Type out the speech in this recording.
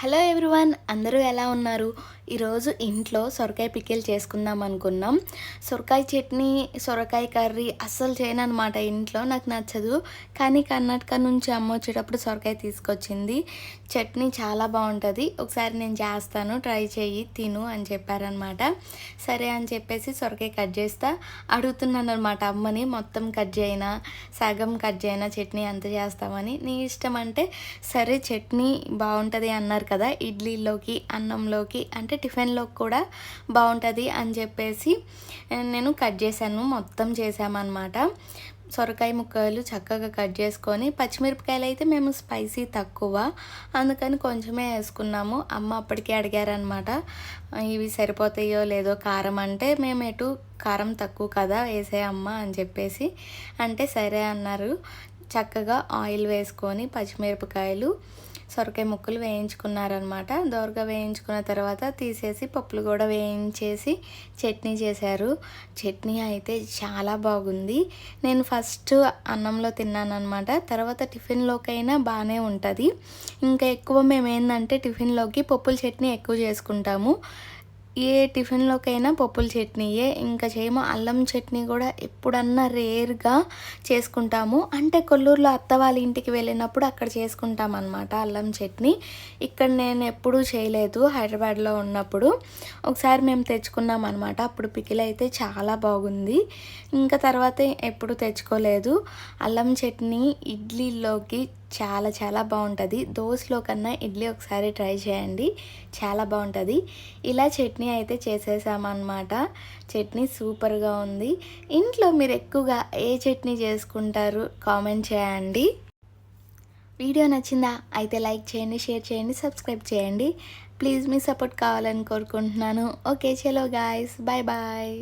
Hello everyone అందరూ ఎలా ఉన్నారు? ఈరోజు ఇంట్లో సొరకాయ పికిల్ చేసుకుందాం అనుకున్నాం. సొరకాయ చట్నీ సొరకాయ కర్రీ అస్సలు చేయను అనమాట ఇంట్లో నాకు నచ్చదు. కానీ కర్ణాటక నుంచి అమ్మ వచ్చేటప్పుడు సొరకాయ తీసుకొచ్చింది. చట్నీ చాలా బాగుంటుంది. ఒకసారి నేను చేస్తాను ట్రై చేయి తిను అని చెప్పారనమాట సరే అని చెప్పేసి సొరకాయ కట్ చేస్తా. అడుగుతున్నాను అనమాట అమ్మని మొత్తం కట్ చేయనా సగం కట్ చేయనా చట్నీ అంత చేస్తామని. నీ ఇష్టం అంటే సరే చట్నీ బాగుంటుంది అన్నారు కదా ఇడ్లీలోకి అన్నంలోకి అంటే టిఫిన్లోకి కూడా బాగుంటుంది అని చెప్పేసి నేను కట్ చేశాను. మొత్తం చేసామన్నమాట సొరకాయ ముక్కలు చక్కగా కట్ చేసుకొని పచ్చిమిరపకాయలు అయితే మేము స్పైసీ తక్కువ. అందుకని కొంచెమే వేసుకున్నాము. అమ్మ అప్పటికే అడిగారనమాట ఇవి సరిపోతాయో లేదో కారం? అంటే మేము ఎటు కారం తక్కువ కదా వేసే అమ్మ అని చెప్పేసి. అంటే సరే అన్నారు. చక్కగా ఆయిల్ వేసుకొని పచ్చిమిరపకాయలు సొరకాయ ముక్కలు వేయించుకున్నారనమాట దోరగా వేయించుకున్న తర్వాత తీసేసి పప్పులు కూడా వేయించేసి చట్నీ చేశారు. చట్నీ అయితే చాలా బాగుంది. నేను ఫస్ట్ అన్నంలో తిన్నాను అనమాట తర్వాత టిఫిన్లోకైనా బాగానే ఉంటుంది. ఇంకా ఎక్కువ మేము ఏంటంటే టిఫిన్లోకి పప్పుల చట్నీ ఎక్కువ చేసుకుంటాము. ఏ టిఫిన్లోకైనా పప్పుల చట్నీయే ఇంకా చేయము అల్లం చట్నీ కూడా ఎప్పుడన్నా రేర్గా చేసుకుంటాము. అంటే కొల్లూరులో అత్త వాళ్ళ ఇంటికి వెళ్ళినప్పుడు అక్కడ చేసుకుంటాం అనమాట అల్లం చట్నీ. ఇక్కడ నేను ఎప్పుడూ చేయలేదు హైదరాబాద్లో ఉన్నప్పుడు. ఒకసారి మేము తెచ్చుకున్నాం అనమాట అప్పుడు పికిల్ అయితే చాలా బాగుంది. ఇంకా తర్వాత ఎప్పుడు తెచ్చుకోలేదు. అల్లం చట్నీ ఇడ్లీలోకి చాలా చాలా బాగుంటుంది. దోశలో కన్నా ఇడ్లీ ఒకసారి ట్రై చేయండి. చాలా బాగుంటుంది. ఇలా చట్నీ అయితే చేసేసామన్నమాట. చట్నీ సూపర్గా ఉంది. ఇంట్లో మీరు ఎక్కువగా ఏ చట్నీ చేసుకుంటారు? కామెంట్ చేయండి. వీడియో నచ్చిందా? అయితే లైక్ చేయండి షేర్ చేయండి సబ్స్క్రైబ్ చేయండి. ప్లీజ్ మీ సపోర్ట్ కావాలని కోరుకుంటున్నాను. ఓకే చలో గాయస్. Bye bye.